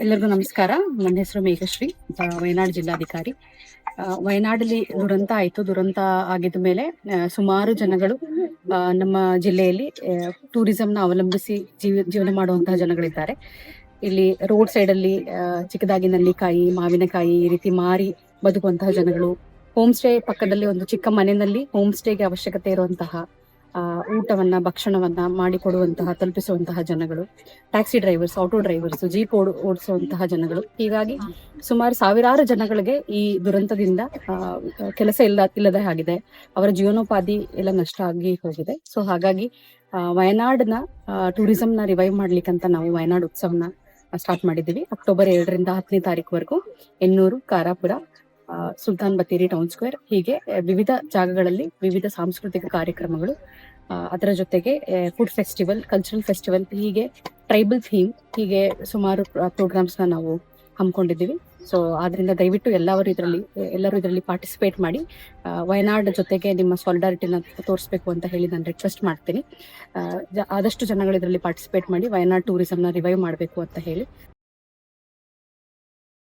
ಎಲ್ಲರಿಗೂ ನಮಸ್ಕಾರ. ನನ್ನ ಹೆಸರು ಮೇಘಶ್ರೀ ವಯನಾಡ್ ಜಿಲ್ಲಾಧಿಕಾರಿ. ವಯನಾಡಲ್ಲಿ ದುರಂತ ಆಯಿತು. ದುರಂತ ಆಗಿದ ಮೇಲೆ ಸುಮಾರು ಜನಗಳು ನಮ್ಮ ಜಿಲ್ಲೆಯಲ್ಲಿ ಟೂರಿಸಂನ ಅವಲಂಬಿಸಿ ಜೀವ, ಜೀವನ ಮಾಡುವಂತಹ ಜನಗಳಿದ್ದಾರೆ. ಇಲ್ಲಿ ರೋಡ್ ಸೈಡಲ್ಲಿ ಚಿಕ್ಕದಾಗಿ ನಲ್ಲಿಕಾಯಿ, ಮಾವಿನಕಾಯಿ ಈ ರೀತಿ ಮಾರಿ ಬದುಕುವಂತಹ ಜನಗಳು, ಹೋಮ್ ಸ್ಟೇ ಪಕ್ಕದಲ್ಲಿ ಒಂದು ಚಿಕ್ಕ ಮನೆಯಲ್ಲಿ ಹೋಮ್ ಸ್ಟೇಗೆ ಅವಶ್ಯಕತೆ ಇರುವಂತಹ ಊಟವನ್ನ ಭಕ್ಷಣವನ್ನ ಮಾಡಿಕೊಡುವಂತಹ ತಲುಪಿಸುವಂತಹ ಜನಗಳು. Taxi drivers auto drivers jeep ಓಡ್ ಓಡಿಸುವಂತಹ ಜನಗಳು. ಹೀಗಾಗಿ ಸುಮಾರು ಸಾವಿರಾರು ಜನಗಳಿಗೆ ಈ ದುರಂತದಿಂದ ಕೆಲಸ ಇಲ್ಲ ಇಲ್ಲದೆ ಆಗಿದೆ. ಅವರ ಜೀವನೋಪಾಧಿ ಎಲ್ಲ ನಷ್ಟ ಆಗಿ ಹೋಗಿದೆ. ಸೊ ಹಾಗಾಗಿ ವಯನಾಡ್ನ ಟೂರಿಸಂನ ರಿವೈವ್ ಮಾಡ್ಲಿಕ್ಕಂತ ನಾವು ವಯನಾಡ್ ಉತ್ಸವನ ಸ್ಟಾರ್ಟ್ ಮಾಡಿದ್ದೀವಿ. ಅಕ್ಟೋಬರ್ ಎರಡರಿಂದ ಹತ್ತನೇ ತಾರೀಕುವರೆಗೂ ಎನ್ನೂರು ಕಾರಾಪುರ ಸುಲ್ತಾನ್ ಬತ್ತೇರಿ ಟೌನ್ ಸ್ಕ್ವೇರ್ ಹೀಗೆ ವಿವಿಧ ಜಾಗಗಳಲ್ಲಿ ವಿವಿಧ ಸಾಂಸ್ಕೃತಿಕ ಕಾರ್ಯಕ್ರಮಗಳು ಅದರ ಜೊತೆಗೆ ಫುಡ್ ಫೆಸ್ಟಿವಲ್ ಕಲ್ಚರಲ್ ಫೆಸ್ಟಿವಲ್ ಹೀಗೆ ಟ್ರೈಬಲ್ ಥೀಮ್ ಹೀಗೆ ಸುಮಾರು ಪ್ರೋಗ್ರಾಮ್ಸ್ ನಾವು ಹಮ್ಮಿಕೊಂಡಿದ್ದೀವಿ. ಸೊ ಆದ್ರಿಂದ ದಯವಿಟ್ಟು ಎಲ್ಲರೂ ಇದರಲ್ಲಿ ಎಲ್ಲರೂ ಇದರಲ್ಲಿ ಪಾರ್ಟಿಸಿಪೇಟ್ ಮಾಡಿ ವಯನಾಡ್ ಜೊತೆಗೆ ನಿಮ್ಮ ಸಾಲಿಡಾರಿಟಿನ ತೋರಿಸ್ಬೇಕು ಅಂತ ಹೇಳಿ ನಾನು ರಿಕ್ವೆಸ್ಟ್ ಮಾಡ್ತೀನಿ. ಆದಷ್ಟು ಜನಗಳು ಇದರಲ್ಲಿ ಪಾರ್ಟಿಸಿಪೇಟ್ ಮಾಡಿ ವಯನಾಡ್ ಟೂರಿಸಂನ ರಿವೈವ್ ಮಾಡಬೇಕು ಅಂತ ಹೇಳಿ.